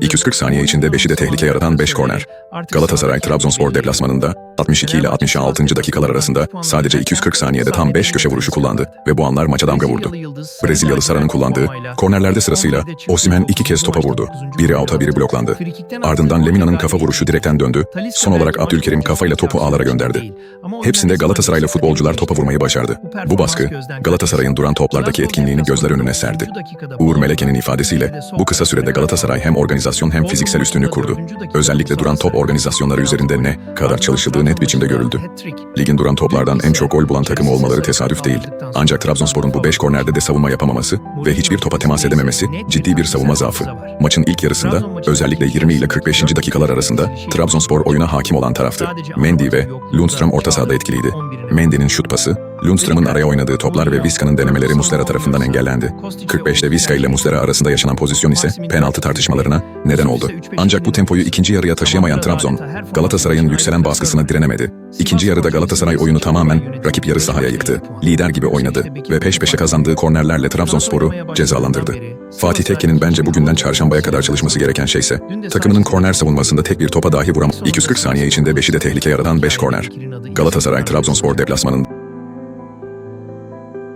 240 saniye içinde 5'i de tehlike yaratan 5 korner. Galatasaray Trabzonspor deplasmanında 62 ile 66. dakikalar arasında sadece 240 saniyede tam 5 köşe vuruşu kullandı ve bu anlar maça damga vurdu. Brezilyalı Sara'nın kullandığı kornerlerde sırasıyla Osimhen iki kez topa vurdu. Biri out'a biri bloklandı. Ardından Lemina'nın kafa vuruşu direkten döndü. Son olarak Abdülkerim kafayla topu ağlara gönderdi. Hepsinde Galatasaraylı futbolcular topa vurmayı başardı. Bu baskı Galatasaray'ın duran toplardaki etkinliğini gözler önüne serdi. Uğur Meleke'nin ifadesiyle bu kısa sürede Galatasaray hem organizasyon hem fiziksel üstünlüğü kurdu. Özellikle duran top organizasyonları üzerinde ne kadar çalışıldığı net biçimde görüldü. Ligin duran toplardan en çok gol bulan takımı olmaları tesadüf değil. Ancak Trabzonspor'un bu 5 kornerde de savunma yapamaması ve hiçbir topa temas edememesi ciddi bir savunma zaafı. Maçın ilk yarısında özellikle 20 ile 45. dakikalar arasında Trabzonspor oyuna hakim olan taraftı. Mendy ve Lundström orta sahada etkiliydi. Mendy'nin şut pası, Lundström'ün araya oynadığı toplar ve Vizca'nın denemeleri Muslera tarafından engellendi. 45'te Vizca ile Muslera arasında yaşanan pozisyon ise penaltı tartışmalarına neden oldu. Ancak bu tempoyu ikinci yarıya taşıyamayan Trabzon, Galatasaray'ın yükselen baskısına direnemedi. İkinci yarıda Galatasaray oyunu tamamen rakip yarı sahaya yıktı. Lider gibi oynadı ve peş peşe kazandığı kornerlerle Trabzonspor'u cezalandırdı. Fatih Tekke'nin bence bugünden çarşambaya kadar çalışması gereken şeyse takımının korner savunmasında tek bir topa dahi vuram. 240 saniye içinde 5'i de tehlike yaratan 5 korner. Galatasaray Trabzonspor deplasmanında